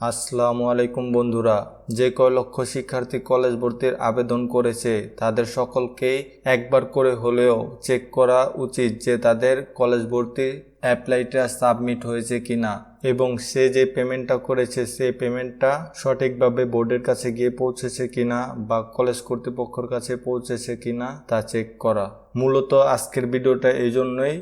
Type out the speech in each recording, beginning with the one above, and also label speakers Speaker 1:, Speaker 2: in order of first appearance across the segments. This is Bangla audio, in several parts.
Speaker 1: আসসালামু আলাইকুম বন্ধুরা, যে কয় লক্ষ শিক্ষার্থী কলেজ ভর্তির আবেদন করেছে তাদের সকলকেই একবার করে হলেও চেক করা উচিত যে তাদের কলেজ ভর্তি অ্যাপ্লাইটা সাবমিট হয়েছে কিনা এবং সে যে পেমেন্টটা করেছে সে পেমেন্টটা সঠিকভাবে বোর্ডের কাছে গিয়ে পৌঁছেছে কিনা বা কলেজ কর্তৃপক্ষের কাছে পৌঁছেছে কিনা তা চেক করা। মূলত আজকের ভিডিওটা এই জন্যই।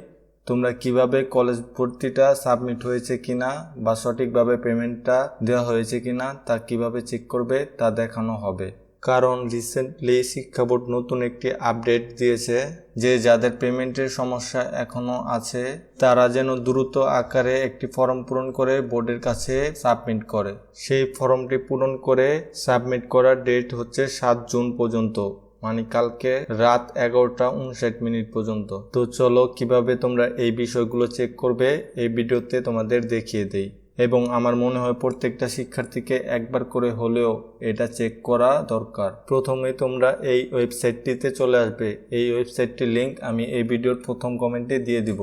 Speaker 1: তোমরা কীভাবে কলেজ ভর্তিটা সাবমিট হয়েছে কিনা বা সঠিকভাবে পেমেন্টটা দেওয়া হয়েছে কিনা তা কীভাবে চেক করবে তা দেখানো হবে। কারণ রিসেন্টলি শিক্ষা বোর্ড নতুন একটি আপডেট দিয়েছে যে যাদের পেমেন্টের সমস্যা এখনও আছে, তারা যেন দ্রুত আকারে একটি ফর্ম পূরণ করে বোর্ডের কাছে সাবমিট করে। সেই ফর্মটি পূরণ করে সাবমিট করার ডেট হচ্ছে সাত জুন পর্যন্ত। মানে কালকে রাত এগারোটা উনষাট মিনিট পর্যন্ত। তো চলো কীভাবে তোমরা এই বিষয়গুলো চেক করবে, এই ভিডিওতে তোমাদের দেখিয়ে দেই। এবং আমার মনে হয় প্রত্যেকটা শিক্ষার্থীকে একবার করে হলেও এটা চেক করা দরকার। প্রথমে তোমরা এই ওয়েবসাইটটিতে চলে আসবে। এই ওয়েবসাইটটির লিঙ্ক আমি এই ভিডিওর প্রথম কমেন্টে দিয়ে দিব।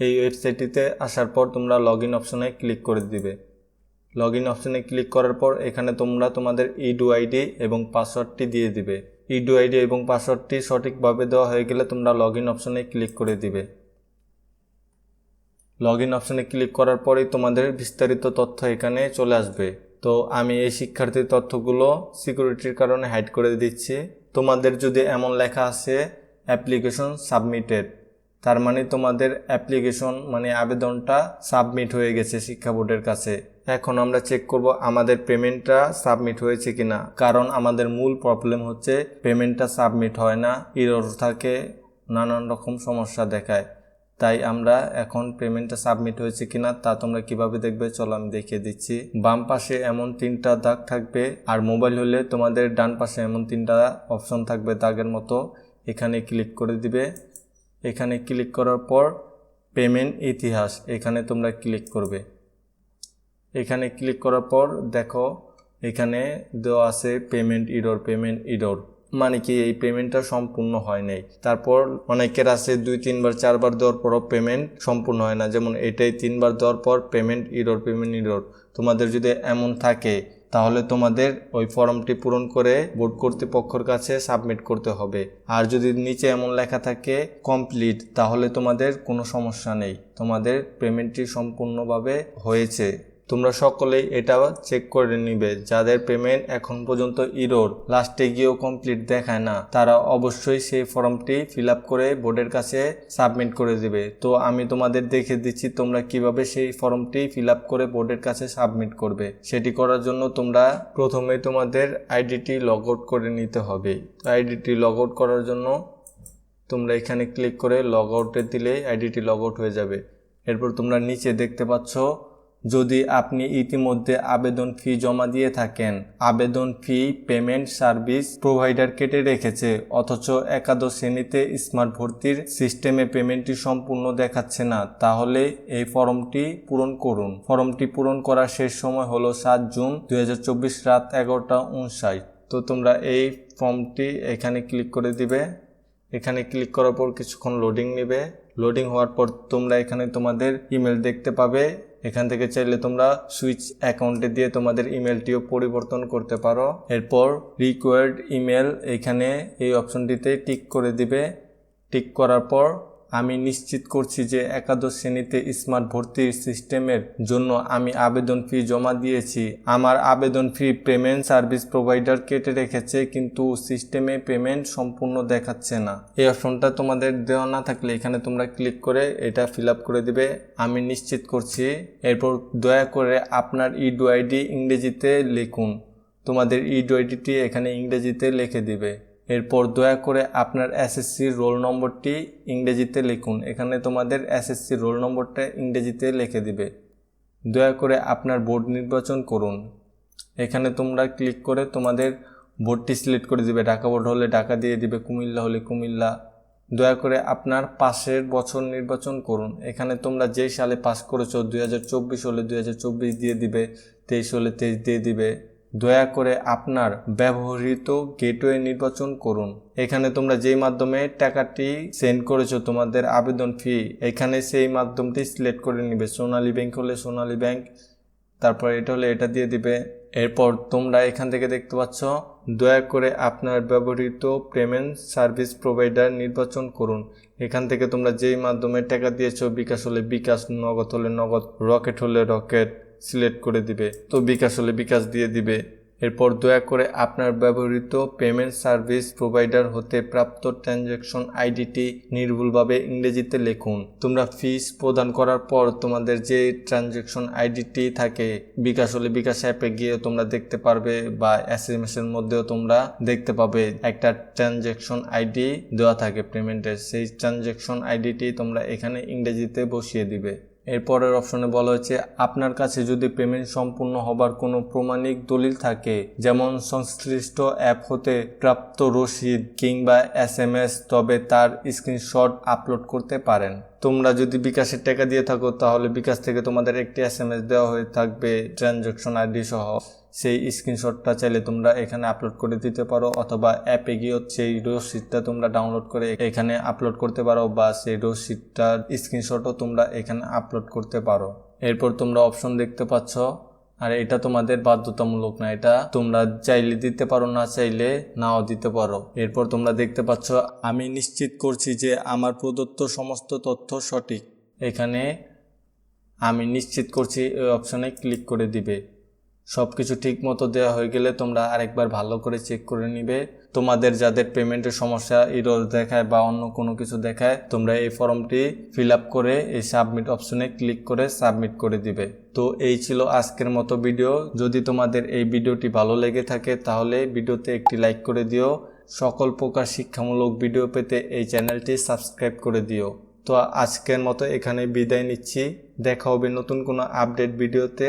Speaker 1: এই ওয়েবসাইটটিতে আসার পর তোমরা লগ ইন অপশনে ক্লিক করে দিবে। লগ ইন অপশনে ক্লিক করার পর এখানে তোমরা তোমাদের ইডু আইডি এবং পাসওয়ার্ডটি দিয়ে দিবে। ইডু আইডি এবং পাসওয়ার্ডটি সঠিকভাবে দেওয়া হয়ে গেলে তোমরা লগ ইন অপশনে ক্লিক করে দিবে। লগ ইন অপশনে ক্লিক করার পরেই তোমাদের বিস্তারিত তথ্য এখানে চলে আসবে। তো আমি এই শিক্ষার্থীর তথ্যগুলো সিকিউরিটির কারণে হাইড করে দিচ্ছি। তোমাদের যদি এমন লেখা আছে অ্যাপ্লিকেশন সাবমিটেড তার মানে তোমাদের অ্যাপ্লিকেশন মানে আবেদনটা সাবমিট হয়ে গেছে শিক্ষা বোর্ডের কাছে। এখন আমরা চেক করব আমাদের পেমেন্টটা সাবমিট হয়েছে কিনা। কারণ আমাদের মূল প্রবলেম হচ্ছে পেমেন্টটা সাবমিট হয় না ইরর থাকে, নানান রকম সমস্যা দেখায়। তাই আমরা এখন পেমেন্টটা সাবমিট হয়েছে কিনা তা তোমরা কীভাবে দেখবে চলো আমি দেখিয়ে দিচ্ছি। বাম পাশে এমন তিনটা দাগ থাকবে, আর মোবাইল হলে তোমাদের ডান পাশে এমন তিনটা অপশন থাকবে দাগের মতো। এখানে ক্লিক করে দিবে। এখানে ক্লিক করার পর পেমেন্ট ইতিহাস, এখানে তোমরা ক্লিক করবে। এখানে ক্লিক করার পর দেখো এখানে দেওয়া আছে পেমেন্ট ইডোর পেমেন্ট ইডোর মানে কি এই পেমেন্টটা সম্পূর্ণ হয় নাই। তারপর অনেকের আছে দুই, তিনবার, চারবার দেওয়ার পরও পেমেন্ট সম্পূর্ণ হয় না। যেমন এটাই তিনবার দেওয়ার পর পেমেন্ট ইডোর পেমেন্ট ইডোর তোমাদের যদি এমন থাকে, তাহলে তোমাদের ওই ফর্মটি পূরণ করে বোর্ড কর্তৃপক্ষের কাছে সাবমিট করতে হবে। আর যদি নিচে এমন লেখা থাকে কমপ্লিট তাহলে তোমাদের কোনো সমস্যা নেই। তোমাদের পেমেন্টটি সম্পূর্ণভাবে হয়েছে। তোমরা সকলেই এটা চেক করে নিবে। যাদের পেমেন্ট এখন পর্যন্ত ইরোর লাস্টে গিয়েও কমপ্লিট দেখায় না, তারা অবশ্যই সেই ফর্মটি ফিল করে বোর্ডের কাছে সাবমিট করে দিবে। তো আমি তোমাদের দেখে দিচ্ছি তোমরা কীভাবে সেই ফর্মটি ফিল করে বোর্ডের কাছে সাবমিট করবে। সেটি করার জন্য তোমরা প্রথমে তোমাদের আইডিটি লগ আউট করে নিতে হবে। আইডিটি লগ আউট করার জন্য তোমরা এখানে ক্লিক করে লগ আউটে দিলে আইডিটি লগ আউট হয়ে যাবে। এরপর তোমরা নিচে দেখতে পাচ্ছ যদি আপনি ইতিমধ্যে আবেদন ফি জমা দিয়ে থাকেন, আবেদন ফি পেমেন্ট সার্ভিস প্রোভাইডার কেটে রেখেছে, অথচ একাদশ শ্রেণীতে স্মার্ট ভর্তির সিস্টেমে পেমেন্টটি সম্পূর্ণ দেখাচ্ছে না, তাহলে এই ফর্মটি পূরণ করুন। ফর্মটি পূরণ করার শেষ সময় হলো সাত জুন দু হাজার চব্বিশ রাত এগারোটা উনষাট তো তোমরা এই ফর্মটি এখানে ক্লিক করে দিবে। এখানে ক্লিক করার পর কিছুক্ষণ লোডিং নেবে। লোডিং হওয়ার পর তোমরা এখানে তোমাদের ইমেল দেখতে পাবে। এখান থেকে চাইলে তোমরা সুইচ অ্যাকাউন্টে দিয়ে তোমাদের ইমেলটিও পরিবর্তন করতে পারো। এরপর রিকোয়ার্ড ইমেল এখানে এই অপশনটিতে টিক করে দিবে। টিক করার পর আমি নিশ্চিত করছি যে একাদশ শ্রেণীতে স্মার্ট ভর্তির সিস্টেমের জন্য আমি আবেদন ফি জমা দিয়েছি। আমার আবেদন ফি পেমেন্ট সার্ভিস প্রোভাইডার কেটে রেখেছে, কিন্তু সিস্টেমে পেমেন্ট সম্পূর্ণ দেখাচ্ছে না। এই অপশনটা তোমাদের দেওয়া না থাকলে এখানে তোমরা ক্লিক করে এটা ফিল করে দিবে। আমি নিশ্চিত করছি। এরপর দয়া করে আপনার ইডু আইডি ইংরেজিতে লিখুন। তোমাদের ইডু আইডিটি এখানে ইংরেজিতে লিখে দিবে। এরপর দয়া করে আপনার এসএসসির রোল নম্বরটি ইংরেজিতে লিখুন। এখানে তোমাদের এসএসসির রোল নম্বরটা ইংরেজিতে লিখে দিবে। দয়া করে আপনার বোর্ড নির্বাচন করুন। এখানে তোমরা ক্লিক করে তোমাদের বোর্ডটি সিলেক্ট করে দিবে। ঢাকা বোর্ড হলে ঢাকা দিয়ে দিবে, কুমিল্লা হলে কুমিল্লা। দয়া করে আপনার পাশের বছর নির্বাচন করুন। এখানে তোমরা যেই সালে পাস করেছ, দুই হাজার চব্বিশ হলে দুই হাজার চব্বিশ দিয়ে দিবে, তেইশ হলে তেইশ দিয়ে দিবে। দয়া করে আপনার ব্যবহৃত গেটওয়ে নির্বাচন করুন। এখানে তোমরা যেই মাধ্যমে টাকাটি সেন্ড করেছ, তোমাদের আবেদন ফি এখানে সেই মাধ্যমটি সিলেক্ট করে নিবে। সোনালী ব্যাংক হলে সোনালী ব্যাংক তারপর এটা হলে এটা দিয়ে দিবে। এরপর তোমরা এখান থেকে দেখতে পাচ্ছ, দয়া করে আপনার ব্যবহৃত পেমেন্ট সার্ভিস প্রোভাইডার নির্বাচন করুন। এখান থেকে তোমরা যেই মাধ্যমে টাকা দিয়েছ, বিকাশ হলে বিকাশ, নগদ হলে নগদ, রকেট হলে রকেট সিলেক্ট করে দিবে। তো বিকাশ হলে বিকাশ দিয়ে দিবে। এরপর দয়া করে আপনার ব্যবহৃত পেমেন্ট সার্ভিস প্রোভাইডার হতে প্রাপ্ত ট্রানজ্যাকশন আইডিটি নির্ভুলভাবে ইংরেজিতে লিখুন। তোমরা ফিস প্রদান করার পর তোমাদের যে ট্রানজ্যাকশন আইডিটি থাকে, বিকাশ হলে বিকাশ অ্যাপে গিয়ে তোমরা দেখতে পারবে বা এস এম এস এর মধ্যেও তোমরা দেখতে পাবে একটা ট্রানজ্যাকশন আইডি দেওয়া থাকে পেমেন্টের সেই ট্রানজ্যাকশন আইডিটি তোমরা এখানে ইংরেজিতে বসিয়ে দিবে। এরপরের অপশনে বলা হয়েছে, আপনার কাছে যদি পেমেন্ট সম্পূর্ণ হবার কোনো প্রমাণিক দলিল থাকে, যেমন সংশ্লিষ্ট অ্যাপ হতে প্রাপ্ত রসিদ কিংবা এস এম এস তবে তার স্ক্রিনশট আপলোড করতে পারেন। তোমরা যদি বিকাশের টাকা দিয়ে থাকো, তাহলে বিকাশ থেকে তোমাদের একটি এস এম এস দেওয়া হয়ে থাকবে, ট্রানজ্যাকশন আইডি সহ। সেই স্ক্রিনশটটা চাইলে তোমরা এখানে আপলোড করে দিতে পারো অথবা অ্যাপে গিয়ে সেই রসিদটা তোমরা ডাউনলোড করে এখানে আপলোড করতে পারো বা সেই রসিদটার স্ক্রিনশটও তোমরা এখানে আপলোড করতে পারো। এরপর তোমরা অপশন দেখতে পাচ্ছ। আর এটা তোমাদের বাধ্যতামূলক না, এটা তোমরা চাইলে দিতে পারো না, চাইলে নাও দিতে পারো। এরপর তোমরা দেখতে পাচ্ছ, আমি নিশ্চিত করছি যে আমার প্রদত্ত সমস্ত তথ্য সঠিক। এখানে আমি নিশ্চিত করছি এই অপশনে ক্লিক করে দিবে। সব কিছু ঠিক মতো দেওয়া হয়ে গেলে তোমরা আরেকবার ভালো করে চেক করে নিবে। তোমাদের যাদের পেমেন্টের সমস্যা ইরোর দেখায় বা অন্য কোনো কিছু দেখায়, তোমরা এই ফর্মটি ফিল আপ করে এই সাবমিট অপশনে ক্লিক করে সাবমিট করে দিবে। তো এই ছিল আজকের মতো ভিডিও যদি তোমাদের এই ভিডিওটি ভালো লেগে থাকে, তাহলে ভিডিওতে একটি লাইক করে দিও। সকল প্রকার শিক্ষামূলক ভিডিও পেতে এই চ্যানেলটি সাবস্ক্রাইব করে দিও। তো আজকের মতো এখানে বিদায় নিচ্ছি। দেখা হবে নতুন কোনো আপডেট ভিডিওতে